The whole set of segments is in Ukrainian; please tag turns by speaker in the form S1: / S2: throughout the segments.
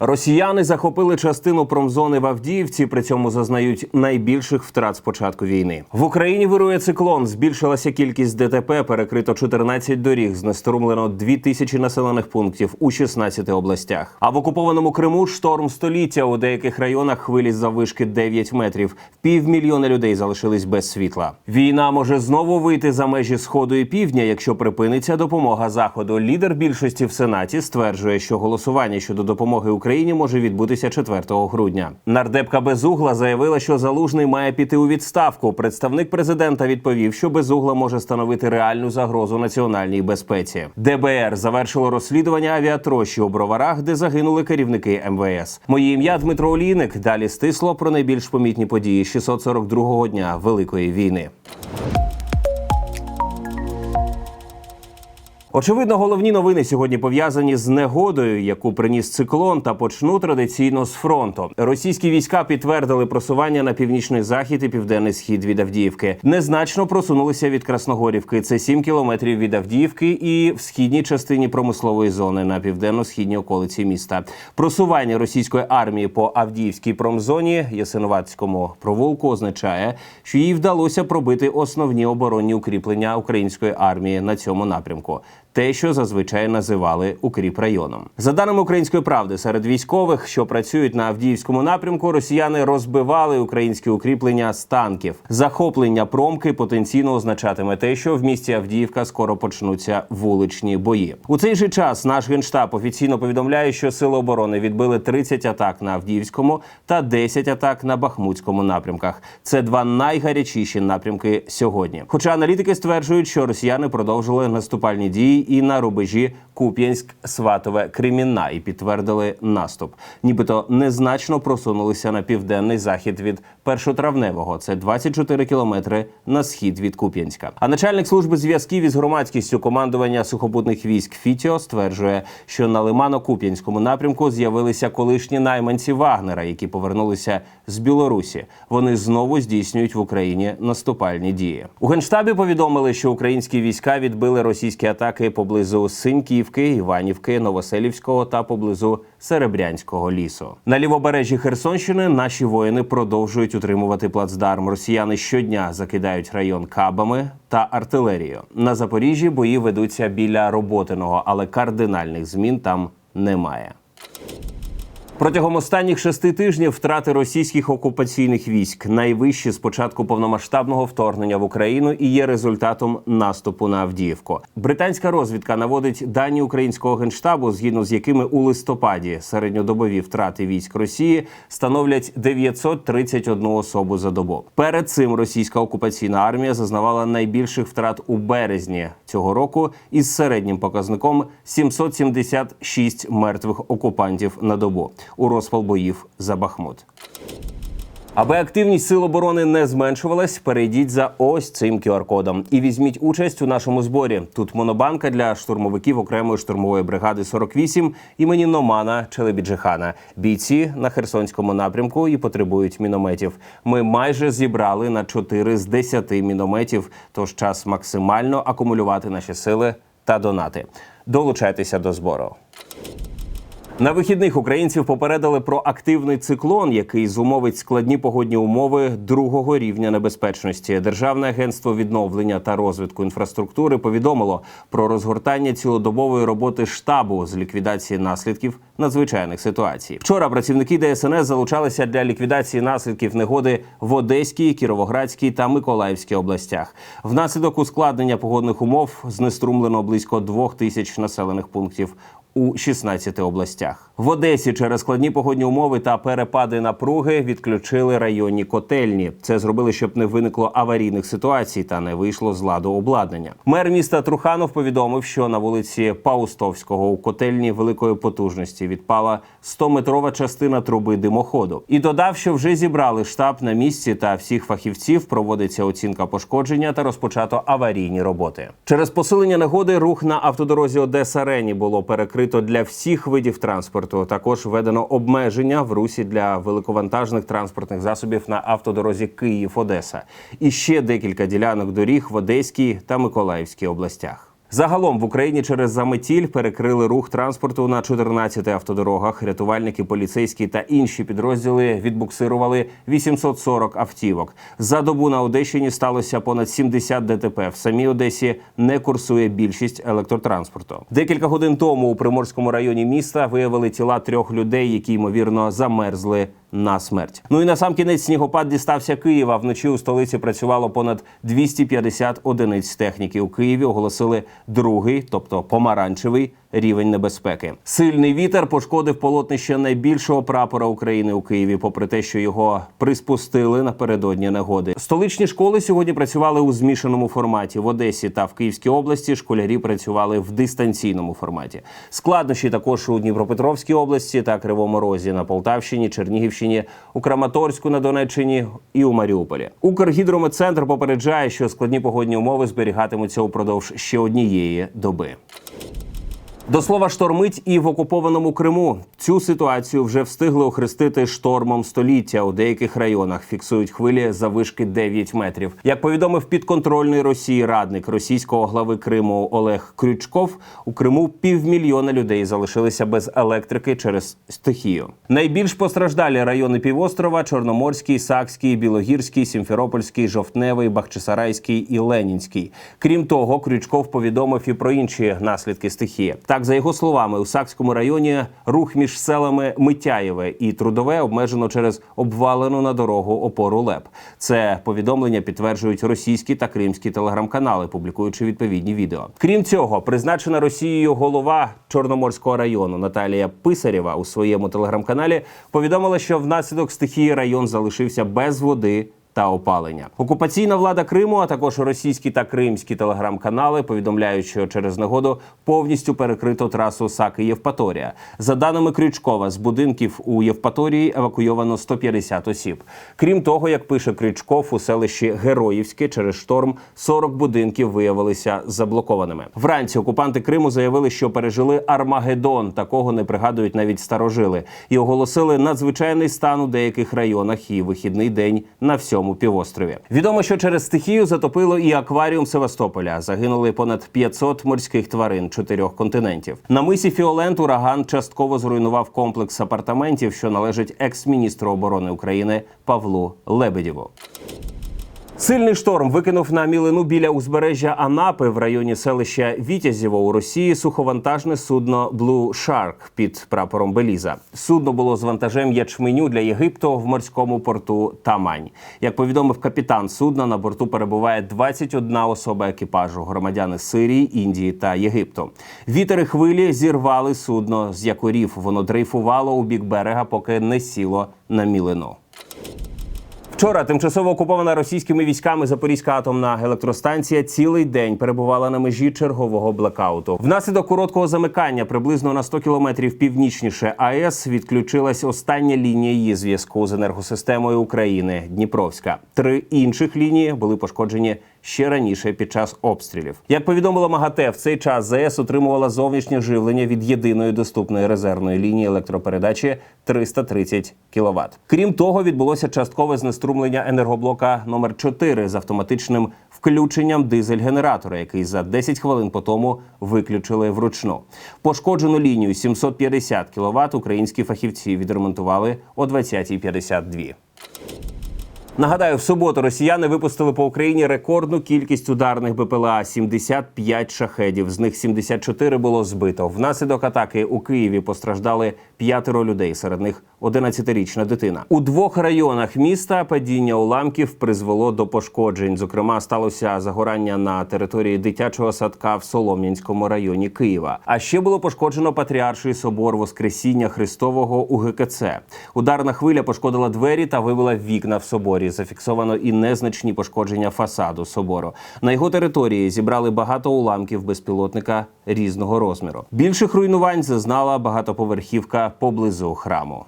S1: Росіяни захопили частину промзони в Авдіївці, при цьому зазнають найбільших втрат з початку війни. В Україні вирує циклон. Збільшилася кількість ДТП, перекрито 14 доріг, знеструмлено 2 тисячі населених пунктів у 16 областях. А в окупованому Криму шторм століття у деяких районах хвилі заввишки 9 метрів. Півмільйона людей залишились без світла. Війна може знову вийти за межі сходу і півдня, якщо припиниться допомога заходу. Лідер більшості в сенаті стверджує, що голосування щодо допомоги Україні може відбутися 4 грудня. Нардепка Безугла заявила, що залужний має піти у відставку. Представник президента відповів, що Безугла може становити реальну загрозу національній безпеці. ДБР завершило розслідування авіатрощі у броварах, де загинули керівники МВС. Моє ім'я Дмитро Олійник. Далі стисло про найбільш помітні події 642-го дня Великої війни. Очевидно, головні новини сьогодні пов'язані з негодою, яку приніс циклон, та почну традиційно з фронту. Російські війська підтвердили просування на північний захід і південний схід від Авдіївки. Незначно просунулися від Красногорівки. Це 7 кілометрів від Авдіївки і в східній частині промислової зони на південно-східній околиці міста. Просування російської армії по Авдіївській промзоні Ясинуватському провулку означає, що їй вдалося пробити основні оборонні укріплення української армії на цьому напрямку те, що зазвичай називали укріп районом. За даними української правди, серед військових, що працюють на Авдіївському напрямку, росіяни розбивали українські укріплення з танків. Захоплення промки потенційно означатиме те, що в місті Авдіївка скоро почнуться вуличні бої. У цей же час наш генштаб офіційно повідомляє, що сили оборони відбили 30 атак на Авдіївському та 10 атак на Бахмутському напрямках. Це два найгарячіші напрямки сьогодні. Хоча аналітики стверджують, що росіяни продовжили наступальні дії і на рубежі Куп'янськ, Сватове, Кремінна і підтвердили наступ. Нібито незначно просунулися на південний захід від першотравневого. Це 24 кілометри на схід від Куп'янська. А начальник служби зв'язків із громадськістю командування сухопутних військ Фітіо стверджує, що на Лимано-Куп'янському напрямку з'явилися колишні найманці Вагнера, які повернулися з Білорусі. Вони знову здійснюють в Україні наступальні дії. У генштабі повідомили, що українські війська відбили російські атаки поблизу Синьківки, Іванівки, Новоселівського та поблизу Серебрянського лісу. На лівобережжі Херсонщини наші воїни продовжують утримувати плацдарм. Росіяни щодня закидають район кабами та артилерією. На Запоріжжі бої ведуться біля роботиного, але кардинальних змін там немає. Протягом останніх шести тижнів втрати російських окупаційних військ найвищі з початку повномасштабного вторгнення в Україну і є результатом наступу на Авдіївку. Британська розвідка наводить дані українського генштабу, згідно з якими у листопаді середньодобові втрати військ Росії становлять 931 особу за добу. Перед цим російська окупаційна армія зазнавала найбільших втрат у березні цього року із середнім показником 776 мертвих окупантів на добу у розпал боїв за Бахмут. Аби активність сил оборони не зменшувалась, перейдіть за ось цим QR-кодом і візьміть участь у нашому зборі. Тут монобанка для штурмовиків окремої штурмової бригади 48 імені Номана Челебіджихана. Бійці на Херсонському напрямку і потребують мінометів. Ми майже зібрали на 4 з 10 мінометів. Тож час максимально акумулювати наші сили та донати. Долучайтеся до збору. На вихідних українців попередили про активний циклон, який зумовить складні погодні умови другого рівня небезпечності. Державне агентство відновлення та розвитку інфраструктури повідомило про розгортання цілодобової роботи штабу з ліквідації наслідків надзвичайних ситуацій. Вчора працівники ДСНС залучалися для ліквідації наслідків негоди в Одеській, Кіровоградській та Миколаївській областях. Внаслідок ускладнення погодних умов знеструмлено близько двох тисяч населених пунктів у 16 областях. В Одесі через складні погодні умови та перепади напруги відключили районні котельні. Це зробили, щоб не виникло аварійних ситуацій та не вийшло з ладу обладнання. Мер міста Труханов повідомив, що на вулиці Паустовського у котельні великої потужності відпала 100-метрова частина труби димоходу. І додав, що вже зібрали штаб на місці та всіх фахівців. Проводиться оцінка пошкодження та розпочато аварійні роботи. Через посилення негоди рух на автодорозі Одеса Рені було перекрито для всіх видів транспорту. Також введено обмеження в русі для великовантажних транспортних засобів на автодорозі Київ-Одеса. І ще декілька ділянок доріг в Одеській та Миколаївській областях. Загалом в Україні через заметіль перекрили рух транспорту на 14 автодорогах. Рятувальники, поліцейські та інші підрозділи відбуксирували 840 автівок. За добу на Одещині сталося понад 70 ДТП. В самій Одесі не курсує більшість електротранспорту. Декілька годин тому у приморському районі міста виявили тіла трьох людей, які ймовірно замерзли на смерть. Ну і на сам кінець снігопад дістався Києва. Вночі у столиці працювало понад 250 одиниць техніки. У Києві оголосили другий, тобто помаранчевий рівень небезпеки. Сильний вітер пошкодив полотнище найбільшого прапора України у Києві, попри те, що його приспустили напередодні негоди. Столичні школи сьогодні працювали у змішаному форматі. В Одесі та в Київській області школярі працювали в дистанційному форматі. Складнощі також у Дніпропетровській області та Кривому Розі на Полтавщині, Чернігівщині, у Краматорську на Донеччині і у Маріуполі. Укргідрометцентр попереджає, що складні погодні умови зберігатимуться упродовж ще однієї доби. До слова, штормить і в окупованому Криму. Цю ситуацію вже встигли охрестити штормом століття. У деяких районах фіксують хвилі завишки 9 метрів. Як повідомив підконтрольний Росії радник російського глави Криму Олег Крючков, у Криму півмільйона людей залишилися без електрики через стихію. Найбільш постраждалі райони півострова: Чорноморський, Сакський, Білогірський, Сімферопольський, Жовтневий, Бахчисарайський і Ленінський. Крім того, Крючков повідомив і про інші наслідки стихії. Так, за його словами, у Сакському районі рух між селами Митяєве і Трудове обмежено через обвалену на дорогу опору ЛЕП. Це повідомлення підтверджують російські та кримські телеграм-канали, публікуючи відповідні відео. Крім цього, призначена Росією голова Чорноморського району Наталія Писарєва у своєму телеграм-каналі повідомила, що внаслідок стихії район залишився без води та опалення. Окупаційна влада Криму, а також російські та кримські телеграм-канали повідомляють, що через негоду повністю перекрито трасу Саки Євпаторія. За даними Крючкова, з будинків у Євпаторії евакуйовано 150 осіб. Крім того, як пише Крючков, у селищі Героївське через шторм 40 будинків виявилися заблокованими. Вранці окупанти Криму заявили, що пережили Армагеддон. Такого не пригадують навіть старожили, і оголосили надзвичайний стан у деяких районах і вихідний день на всьому півострові. Відомо, що через стихію затопило і акваріум Севастополя. Загинули понад 500 морських тварин чотирьох континентів. На мисі Фіолент ураган частково зруйнував комплекс апартаментів, що належить екс-міністру оборони України Павлу Лебедєву. Сильний шторм викинув на мілину біля узбережжя Анапи в районі селища Вітязєво у Росії суховантажне судно Blue Shark під прапором Беліза. Судно було з вантажем ячменю для Єгипту в морському порту Тамань. Як повідомив капітан судна, на борту перебуває 21 особа екіпажу, громадяни Сирії, Індії та Єгипту. Вітери хвилі зірвали судно з якорів. Воно дрейфувало у бік берега, поки не сіло на мілину. Вчора тимчасово окупована російськими військами Запорізька атомна електростанція цілий день перебувала на межі чергового блекауту. Внаслідок короткого замикання приблизно на 100 кілометрів північніше АЕС відключилась остання лінія її зв'язку з енергосистемою України Дніпровська. Три інших лінії були пошкоджені ще раніше під час обстрілів. Як повідомило МАГАТЕ, в цей час ЗАЕС отримувала зовнішнє живлення від єдиної доступної резервної лінії електропередачі 330 кВт. Крім того, відбулося часткове знеструмлення енергоблока номер 4 з автоматичним включенням дизель-генератора, який за 10 хвилин по тому виключили вручну. Пошкоджену лінію 750 кВт українські фахівці відремонтували о 20.52. Нагадаю, в суботу росіяни випустили по Україні рекордну кількість ударних БПЛА 75 шахедів. З них 74 було збито. Внаслідок атаки у Києві постраждали п'ятеро людей. Серед них 11-річна дитина. У двох районах міста падіння уламків призвело до пошкоджень. Зокрема, сталося загорання на території дитячого садка в Солом'янському районі Києва. А ще було пошкоджено Патріарший собор Воскресіння Христового у ГКЦ. Ударна хвиля пошкодила двері та вивела вікна в соборі. Зафіксовано і незначні пошкодження фасаду собору. На його території зібрали багато уламків безпілотника різного розміру. Більших руйнувань зазнала багатоповерхівка поблизу храму.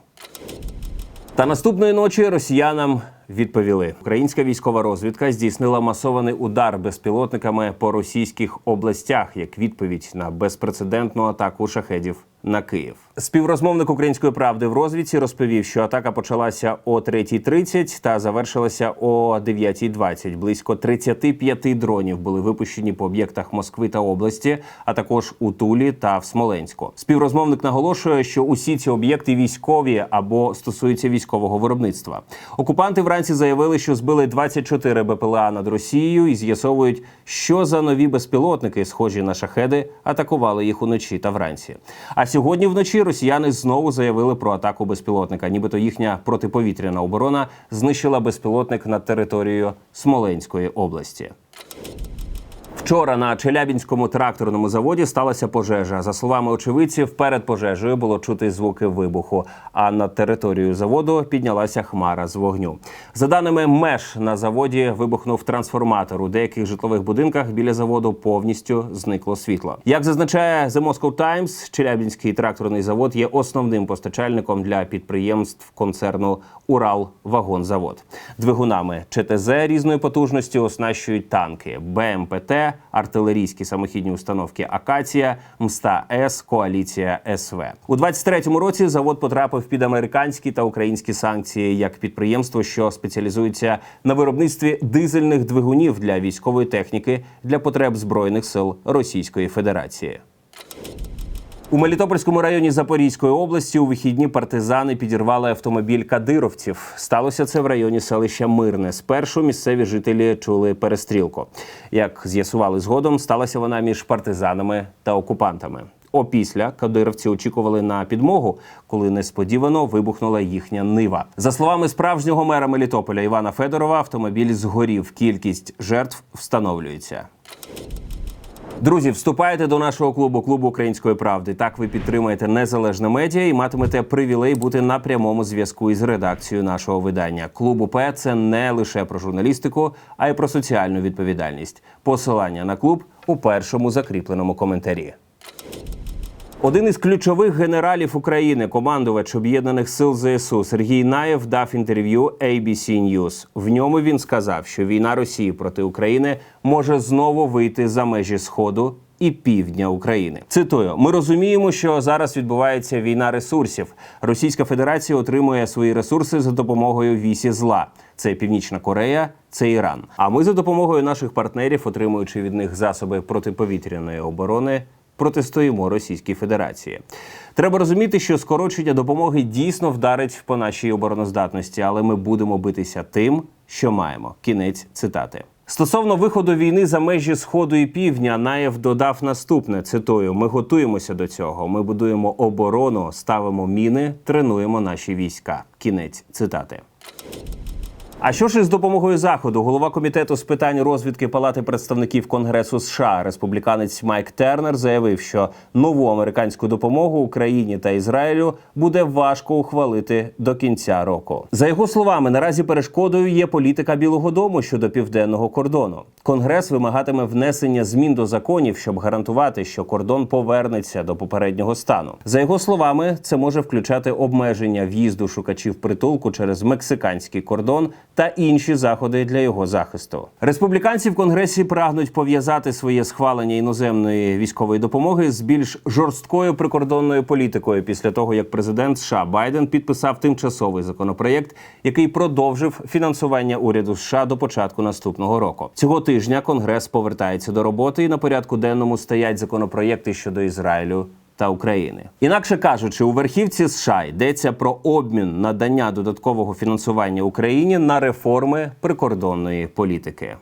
S1: Та наступної ночі росіянам відповіли. Українська військова розвідка здійснила масований удар безпілотниками по російських областях як відповідь на безпрецедентну атаку шахедів на Київ. Співрозмовник української правди в розвідці розповів, що атака почалася о 3.30 та завершилася о 9.20. Близько 35 дронів були випущені по об'єктах Москви та області, а також у Тулі та в Смоленську. Співрозмовник наголошує, що усі ці об'єкти військові або стосуються військового виробництва. Окупанти вранці заявили, що збили 24 БПЛА над Росією і з'ясовують, що за нові безпілотники, схожі на шахеди, атакували їх уночі та вранці. А сьогодні вночі росіяни знову заявили про атаку безпілотника. Нібито їхня протиповітряна оборона знищила безпілотник над територією Смоленської області. Вчора на Челябінському тракторному заводі сталася пожежа. За словами очевидців, перед пожежею було чути звуки вибуху. А над територією заводу піднялася хмара з вогню. За даними меж на заводі вибухнув трансформатор. У деяких житлових будинках біля заводу повністю зникло світло. Як зазначає The Moscow Times, Челябінський тракторний завод є основним постачальником для підприємств концерну Уралвагонзавод. Двигунами ЧТЗ різної потужності оснащують танки БМПТ, артилерійські самохідні установки Акація, Мста С, Коаліція СВ. У 23-му році завод потрапив під американські та українські санкції як підприємство, що спеціалізується на виробництві дизельних двигунів для військової техніки для потреб збройних сил Російської Федерації. У Мелітопольському районі Запорізької області у вихідні партизани підірвали автомобіль кадировців. Сталося це в районі селища Мирне. Спершу місцеві жителі чули перестрілку. Як з'ясували згодом, сталася вона між партизанами та окупантами. Опісля кадировці очікували на підмогу, коли несподівано вибухнула їхня нива. За словами справжнього мера Мелітополя Івана Федорова, автомобіль згорів. Кількість жертв встановлюється. Друзі, вступайте до нашого клубу клубу української правди. Так ви підтримаєте незалежне медіа і матимете привілей бути на прямому зв'язку із редакцією нашого видання. Клуб УП – це не лише про журналістику, а й про соціальну відповідальність. Посилання на клуб у першому закріпленому коментарі. Один із ключових генералів України, командувач об'єднаних сил ЗСУ Сергій Наєв дав інтерв'ю ABC News. В ньому він сказав, що війна Росії проти України може знову вийти за межі сходу. І півдня України цитую: ми розуміємо, що зараз відбувається війна ресурсів. Російська Федерація отримує свої ресурси за допомогою вісі зла. Це Північна Корея, це Іран. А ми за допомогою наших партнерів, отримуючи від них засоби протиповітряної оборони, протистоїмо Російській Федерації. Треба розуміти, що скорочення допомоги дійсно вдарить по нашій обороноздатності, але ми будемо битися тим, що маємо. Кінець цитати. Стосовно виходу війни за межі сходу і півдня, Наєв додав наступне: цитую: ми готуємося до цього. Ми будуємо оборону, ставимо міни, тренуємо наші війська. Кінець цитати. А що ж із допомогою заходу? Голова комітету з питань розвідки Палати представників Конгресу США, республіканець Майк Тернер, заявив, що нову американську допомогу Україні та Ізраїлю буде важко ухвалити до кінця року. За його словами, наразі перешкодою є політика Білого Дому щодо південного кордону. Конгрес вимагатиме внесення змін до законів, щоб гарантувати, що кордон повернеться до попереднього стану. За його словами, це може включати обмеження в'їзду шукачів притулку через мексиканський кордон та інші заходи для його захисту. Республіканці в конгресі прагнуть пов'язати своє схвалення іноземної військової допомоги з більш жорсткою прикордонною політикою після того, як президент США Байден підписав тимчасовий законопроєкт, який продовжив фінансування уряду США до початку наступного року. Цього тижня конгрес повертається до роботи, і на порядку денному стоять законопроєкти щодо Ізраїлю та України. Інакше кажучи, у верхівці США йдеться про обмін надання додаткового фінансування Україні на реформи прикордонної політики.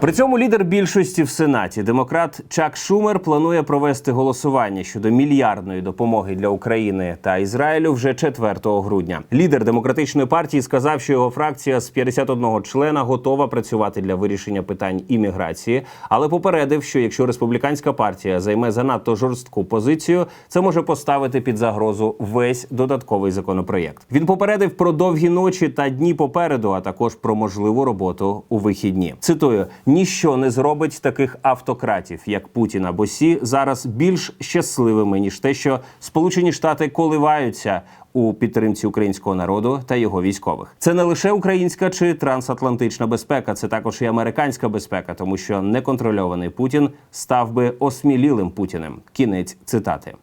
S1: При цьому лідер більшості в сенаті, демократ Чак Шумер, планує провести голосування щодо мільярдної допомоги для України та Ізраїлю вже 4 грудня. Лідер демократичної партії сказав, що його фракція з 51 члена готова працювати для вирішення питань імміграції, але попередив, що якщо республіканська партія займе занадто жорстку позицію, це може поставити під загрозу весь додатковий законопроєкт. Він попередив про довгі ночі та дні попереду, а також про можливу роботу у вихідні. Цитую ніщо не зробить таких автократів, як Путін або Сі, зараз більш щасливими ніж те, що Сполучені Штати коливаються у підтримці українського народу та його військових. Це не лише українська чи трансатлантична безпека, це також і американська безпека, тому що неконтрольований Путін став би осмілілим Путіним. Кінець цитати.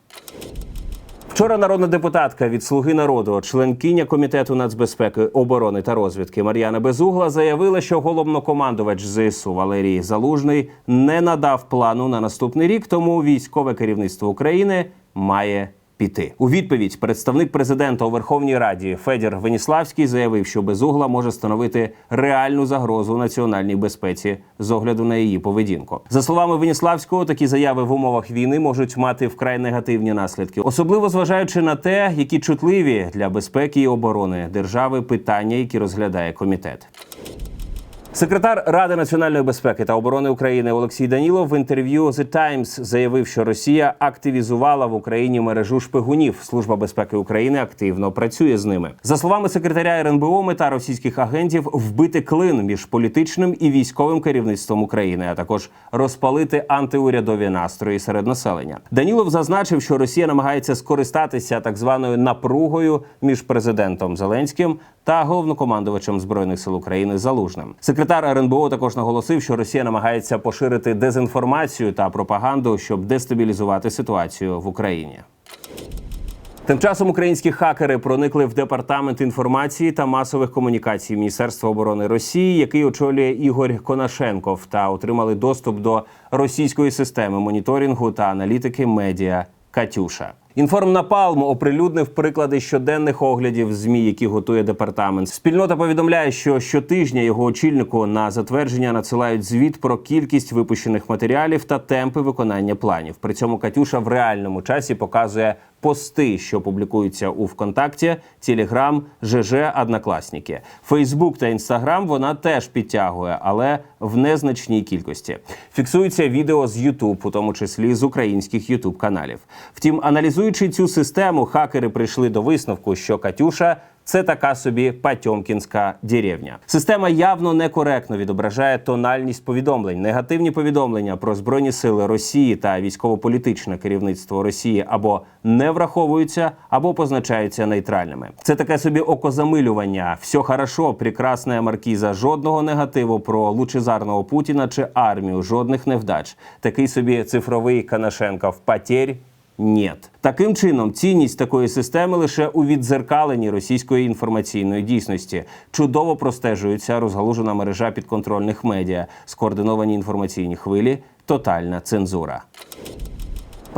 S1: Вчора народна депутатка від Слуги народу, членкиня комітету нацбезпеки, оборони та розвідки Мар'яна Безугла заявила, що головнокомандувач ЗСУ Валерій Залужний не надав плану на наступний рік, тому військове керівництво України має. Піти у відповідь представник президента у Верховній Раді Федір Веніславський заявив, що безугла може становити реальну загрозу національній безпеці з огляду на її поведінку. За словами Веніславського, такі заяви в умовах війни можуть мати вкрай негативні наслідки, особливо зважаючи на те, які чутливі для безпеки і оборони держави питання, які розглядає комітет. Секретар Ради національної безпеки та оборони України Олексій Данілов в інтерв'ю The Times заявив, що Росія активізувала в Україні мережу шпигунів. Служба безпеки України активно працює з ними. За словами секретаря РНБО, мета російських агентів вбити клин між політичним і військовим керівництвом України, а також розпалити антиурядові настрої серед населення. Данілов зазначив, що Росія намагається скористатися так званою напругою між президентом Зеленським та головнокомандувачем збройних сил України Залужним. Секретар РНБО також наголосив, що Росія намагається поширити дезінформацію та пропаганду, щоб дестабілізувати ситуацію в Україні. Тим часом українські хакери проникли в департамент інформації та масових комунікацій Міністерства оборони Росії, який очолює Ігор Конашенков, та отримали доступ до російської системи моніторингу та аналітики медіа Катюша. Інформнапалм оприлюднив приклади щоденних оглядів змі, які готує департамент. Спільнота повідомляє, що щотижня його очільнику на затвердження надсилають звіт про кількість випущених матеріалів та темпи виконання планів. При цьому Катюша в реальному часі показує пости, що публікуються у ВКонтакті, Телеграм, ЖЖ, Однокласники. Фейсбук та Інстаграм вона теж підтягує, але в незначній кількості. Фіксуються відео з Ютуб, у тому числі з українських Ютуб каналів. Втім, аналізуючи цю систему, хакери прийшли до висновку, що Катюша. Це така собі Патьомкінська деревня. Система явно некоректно відображає тональність повідомлень. Негативні повідомлення про збройні сили Росії та військово-політичне керівництво Росії або не враховуються, або позначаються нейтральними. Це таке собі окозамилювання. Все хорошо, прекрасна маркіза. Жодного негативу про лучезарного Путіна чи армію, жодних невдач. Такий собі цифровий Канашенков потерь Нет. Таким чином, цінність такої системи лише у відзеркаленні російської інформаційної дійсності. Чудово простежується розгалужена мережа підконтрольних медіа, скоординовані інформаційні хвилі, тотальна цензура.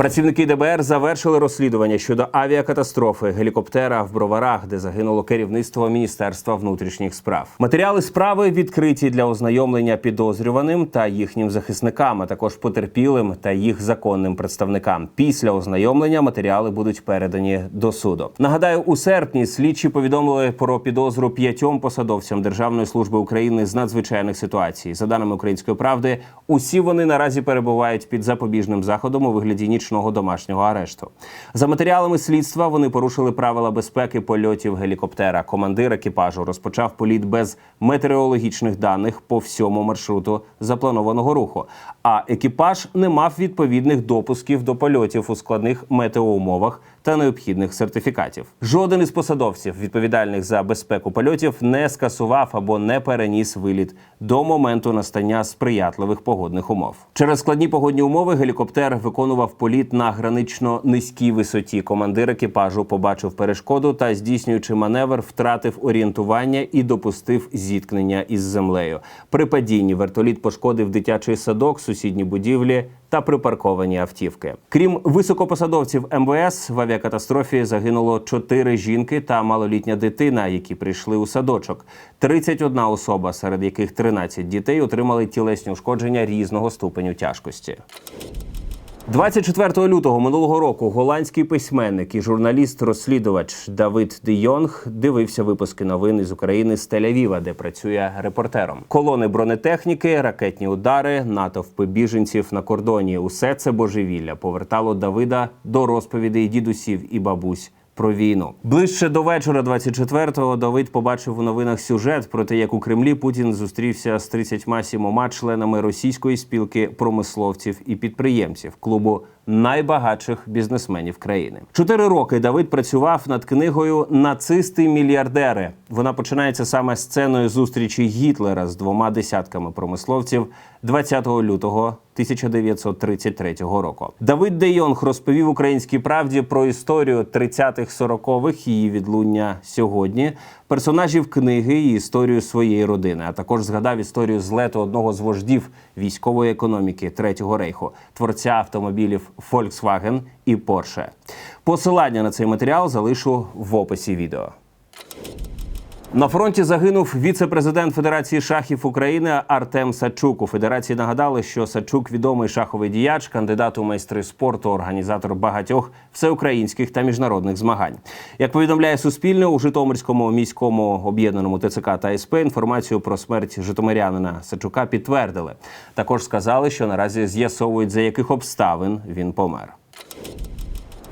S1: Працівники ДБР завершили розслідування щодо авіакатастрофи гелікоптера в Броварах, де загинуло керівництво Міністерства внутрішніх справ. Матеріали справи відкриті для ознайомлення підозрюваним та їхнім захисникам, а також потерпілим та їх законним представникам. Після ознайомлення матеріали будуть передані до суду. Нагадаю, у серпні слідчі повідомили про підозру п'ятьом посадовцям Державної служби України з надзвичайних ситуацій. За даними української правди, усі вони наразі перебувають під запобіжним заходом у вигляді нічного домашнього арешту. За матеріалами слідства вони порушили правила безпеки польотів гелікоптера. Командир екіпажу розпочав політ без метеорологічних даних по всьому маршруту запланованого руху. А екіпаж не мав відповідних допусків до польотів у складних метеоумовах та необхідних сертифікатів. Жоден із посадовців, відповідальних за безпеку польотів, не скасував або не переніс виліт до моменту настання сприятливих погодних умов. Через складні погодні умови гелікоптер виконував політ на гранично низькій висоті. Командир екіпажу побачив перешкоду та, здійснюючи маневр, втратив орієнтування і допустив зіткнення із землею. При падінні вертоліт пошкодив дитячий садок, сусідні будівлі та припарковані автівки. Крім високопосадовців МВС, в авіакатастрофі загинуло чотири жінки та малолітня дитина, які прийшли у садочок. 31 особа, серед яких 13 дітей, отримали тілесні ушкодження різного ступеню тяжкості. 24 лютого минулого року голландський письменник і журналіст-розслідувач Давид Де Йонг дивився випуски новин із України з Тель-Авіва, де працює репортером. Колони бронетехніки, ракетні удари, натовпи біженців на кордоні. Усе це божевілля повертало Давида до розповідей дідусів і бабусь. Про війну. Ближче до вечора, 24-го, Давид побачив у новинах сюжет про те, як у Кремлі Путін зустрівся з 37 членами російської спілки промисловців і підприємців клубу найбагатших бізнесменів країни. Чотири роки Давид працював над книгою Нацисти-мільярдери. Вона починається саме сценою зустрічі Гітлера з двома десятками промисловців 20 лютого 1933 року. Давид Де Йонг розповів українській правді про історію 30-х 40-х, її відлуння сьогодні, персонажів книги і історію своєї родини. А також згадав історію злету одного з вождів військової економіки Третього рейху, творця автомобілів Volkswagen і Porsche. Посилання на цей матеріал залишу в описі відео. На фронті загинув віце-президент Федерації шахів України Артем Сачук. У федерації нагадали, що Сачук відомий шаховий діяч, кандидат у майстри спорту, організатор багатьох всеукраїнських та міжнародних змагань. Як повідомляє Суспільне, у Житомирському міському об'єднаному ТЦК та СП інформацію про смерть Житомирянина Сачука підтвердили. Також сказали, що наразі з'ясовують за яких обставин він помер.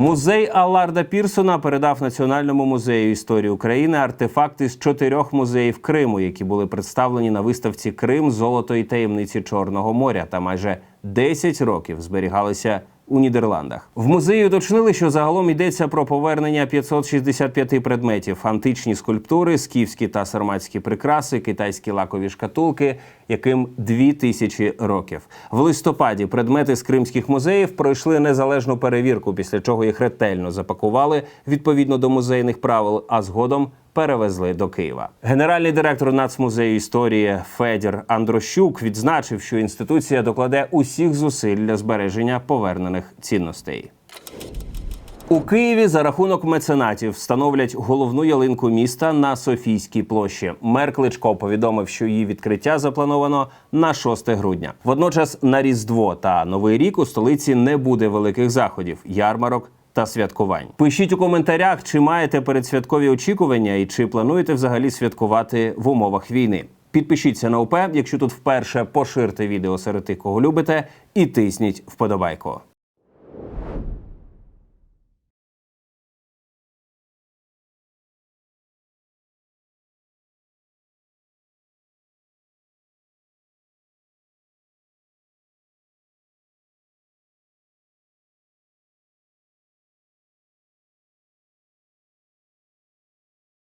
S1: Музей Алларда Пірсона передав Національному музею історії України артефакти з чотирьох музеїв Криму, які були представлені на виставці Крим, золото і таємниці Чорного моря, та майже 10 років зберігалися у Нідерландах. В музеї уточнили, що загалом йдеться про повернення 565 предметів: античні скульптури, скіфські та сарматські прикраси, китайські лакові шкатулки, яким дві тисячі років. В листопаді предмети з кримських музеїв пройшли незалежну перевірку, після чого їх ретельно запакували відповідно до музейних правил, а згодом перевезли до Києва. Генеральний директор Нацмузею історії Федір Андрощук відзначив, що інституція докладе усіх зусиль для збереження повернених цінностей. У Києві за рахунок меценатів встановлять головну ялинку міста на Софійській площі. Мер Кличко повідомив, що її відкриття заплановано на 6 грудня. Водночас на Різдво та Новий рік у столиці не буде великих заходів, ярмарок та святкувань. Пишіть у коментарях, чи маєте передсвяткові очікування і чи плануєте взагалі святкувати в умовах війни. Підпишіться на УП, якщо тут вперше поширте відео серед тих, кого любите, і тисніть вподобайку.